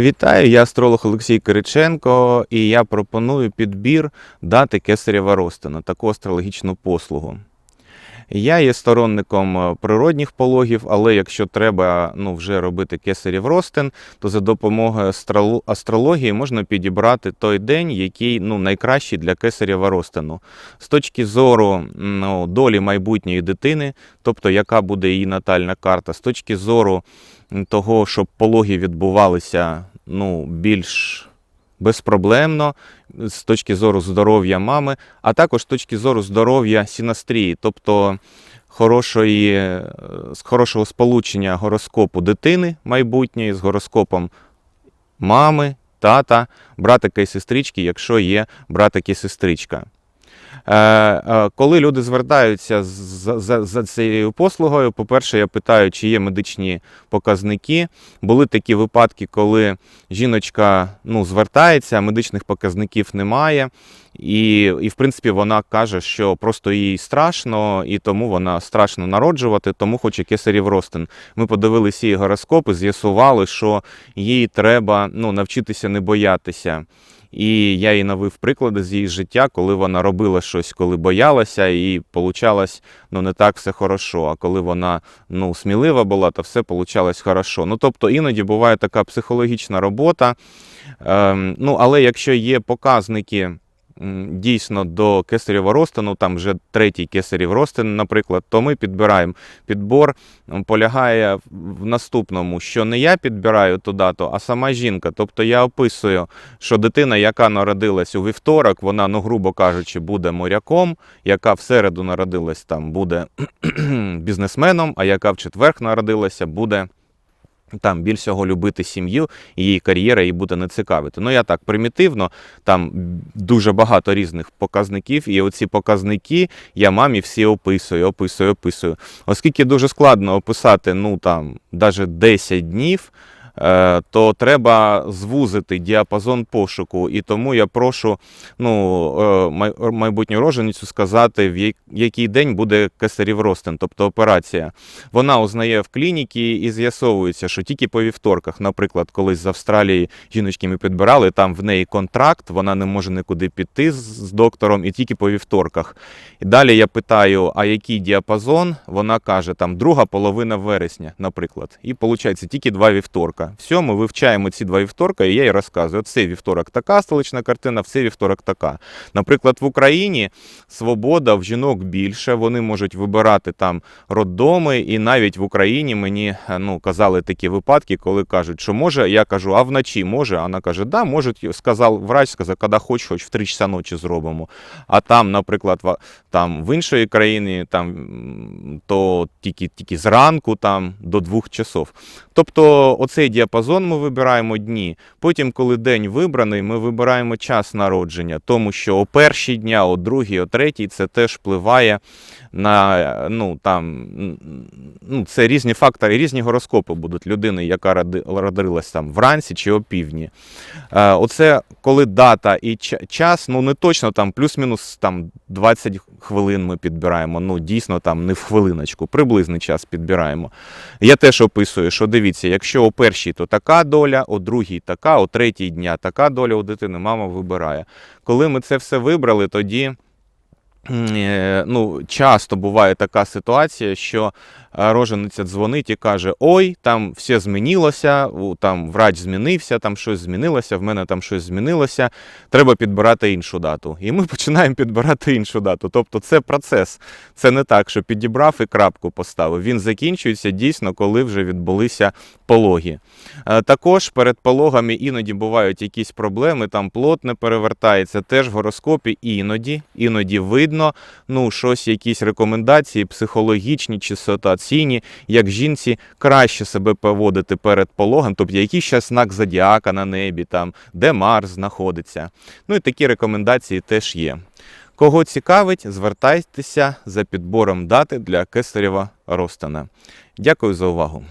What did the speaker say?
Вітаю, я астролог Олексій Кириченко, і я пропоную підбір дати кесарєва Ростина, таку астрологічну послугу. Я є сторонником е, природних пологів, але якщо треба ну, вже робити кесарів ростин, то за допомогою астрології можна підібрати той день, який ну, найкращий для кесарєва розтину. З точки зору ну, долі майбутньої дитини, тобто яка буде її натальна карта, з точки зору того, щоб пологи відбувалися ну, більш безпроблемно, з точки зору здоров'я мами, а також з точки зору здоров'я сінастрії, тобто хорошої, е, хорошого сполучення гороскопу дитини майбутньої з гороскопом мами, тата, братика і сестрички, якщо є братик і сестричка. Е, е, Коли люди звертаються за, за, за цією послугою, по-перше, я питаю, чи є медичні показники. Були такі випадки, коли жіночка ну, звертається, медичних показників немає. І, і, в принципі, вона каже, що просто їй страшно, і тому вона страшно народжувати, тому хоче кесарів ростин. Ми подивилися її гороскопи, з'ясували, що їй треба ну, навчитися не боятися. І я їй навив приклади з її життя, коли вона робила щось, коли боялася, і получалось ну, не так все хорошо. А коли вона ну, смілива була, то все получалось хорошо. Ну, тобто іноді буває така психологічна робота. Ем, ну, але якщо є показники дійсно до кесарєва розтину, там вже третій кесарів ростин, наприклад, то ми підбираємо. Підбор полягає в наступному, що не я підбираю ту дату, а сама жінка. Тобто я описую, що дитина, яка народилась у вівторок, вона, ну, грубо кажучи, буде моряком, яка в середу народилась, там буде бізнесменом, а яка в четверг народилася, буде. Там більшого любити сім'ю, її кар'єра їй буде не цікавити. Ну я так примітивно, там дуже багато різних показників, і оці показники я мамі всі описую, описую, описую. Оскільки дуже складно описати, ну там навіть 10 днів. Е, То треба звузити діапазон пошуку, і тому я прошу ну, е, май- майбутню роженицю сказати, в який день буде кесарів ростин, тобто операція. Вона узнає в клініці і з'ясовується, що тільки по вівторках, наприклад, колись з Австралії жіночки ми підбирали, там в неї контракт, вона не може нікуди піти з доктором, і тільки по вівторках. І далі я питаю, а який діапазон? Вона каже, там друга половина вересня, наприклад. І виходить тільки два вівторка. Все, ми вивчаємо ці два вівторка, і я їй розказую: цей вівторок така столична картина, в цей вівторок така. Наприклад, в Україні свобода в жінок більше, вони можуть вибирати там роддоми, і навіть в Україні мені е, ну, казали такі випадки, коли кажуть, що може, я кажу, а вночі може. Вона каже, да, можуть, сказав врач, сказав, коли хоч, хоч в 3 часа ночі зробимо. А там, наприклад, там в іншої країні там то тільки, тільки зранку там до двох часов. Тобто оцей діапазон ми вибираємо дні. Потім, коли день вибраний, ми вибираємо час народження, тому що о першій дня, о другій, о третій це теж впливає на ну там ну, це різні фактори, різні гороскопи будуть людини, яка роди- родилась там вранці чи опівдні. Е, оце коли дата і час, ну не точно там плюс-мінус там 20 хвилин ми підбираємо. Ну дійсно там не в хвилиночку, приблизний час підбираємо. Я теж описую, що дивіться, якщо о першій, то така доля, о другій така, о третій дня така доля у дитини, мама вибирає. Коли ми це все вибрали, тоді. Е, Ну, часто буває така ситуація, що е, рожениця дзвонить і каже: Ой, там все змінилося, там врач змінився, там щось змінилося, в мене там щось змінилося. Треба підбирати іншу дату. І ми починаємо підбирати іншу дату. Тобто, це процес. Це не так, що підібрав і крапку поставив. Він закінчується дійсно, коли вже відбулися пологи. Е, Також перед пологами іноді бувають якісь проблеми, там плод не перевертається. Теж в гороскопі іноді, іноді видно, ну, щось, якісь рекомендації психологічні чи ситуаційні, як жінці краще себе поводити перед пологом, тобто який ще знак зодіака на небі, там, де Марс знаходиться. Ну і такі рекомендації теж є. Кого цікавить, звертайтеся за підбором дати для кесарєва Ростана. Дякую за увагу.